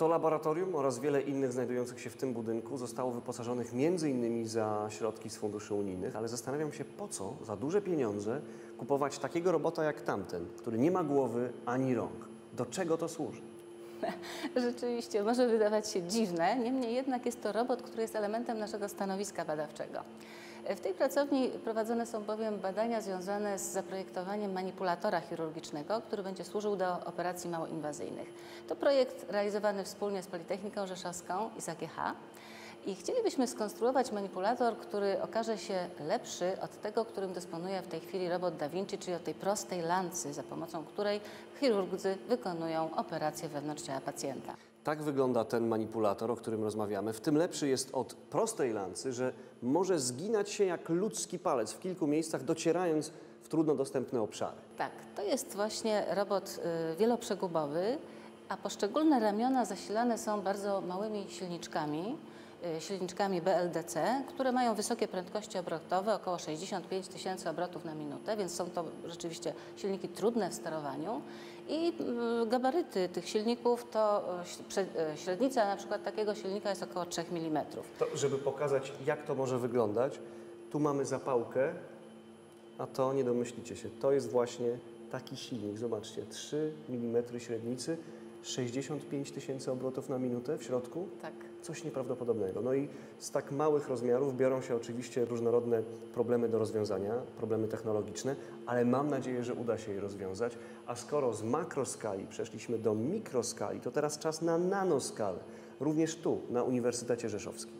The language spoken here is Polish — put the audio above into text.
To laboratorium oraz wiele innych znajdujących się w tym budynku zostało wyposażonych m.in. za środki z funduszy unijnych, ale zastanawiam się po co za duże pieniądze kupować takiego robota jak tamten, który nie ma głowy ani rąk. Do czego to służy? Rzeczywiście może wydawać się dziwne, niemniej jednak jest to robot, który jest elementem naszego stanowiska badawczego. W tej pracowni prowadzone są bowiem badania związane z zaprojektowaniem manipulatora chirurgicznego, który będzie służył do operacji małoinwazyjnych. To projekt realizowany wspólnie z Politechniką Rzeszowską i z. I chcielibyśmy skonstruować manipulator, który okaże się lepszy od tego, którym dysponuje w tej chwili robot Da Vinci, czyli od tej prostej lancy, za pomocą której chirurdzy wykonują operację wewnątrz ciała pacjenta. Tak wygląda ten manipulator, o którym rozmawiamy. W tym lepszy jest od prostej lancy, że może zginać się jak ludzki palec w kilku miejscach, docierając w trudno dostępne obszary. Tak, to jest właśnie robot y, wieloprzegubowy, a poszczególne ramiona zasilane są bardzo małymi silniczkami, silniczkami BLDC, które mają wysokie prędkości obrotowe, około 65 tysięcy obrotów na minutę, więc są to rzeczywiście silniki trudne w sterowaniu. I y, gabaryty tych silników to y, y, średnica na przykład takiego silnika jest około 3 mm. To, żeby pokazać, jak to może wyglądać, tu mamy zapałkę, a to nie domyślicie się. To jest właśnie taki silnik. Zobaczcie, 3 mm średnicy, 65 tysięcy obrotów na minutę w środku. Tak. Coś nieprawdopodobnego. No i z tak małych rozmiarów biorą się oczywiście różnorodne problemy do rozwiązania, problemy technologiczne, ale mam nadzieję, że uda się je rozwiązać. A skoro z makroskali przeszliśmy do mikroskali, to teraz czas na nanoskalę. Również tu, na Uniwersytecie Rzeszowskim.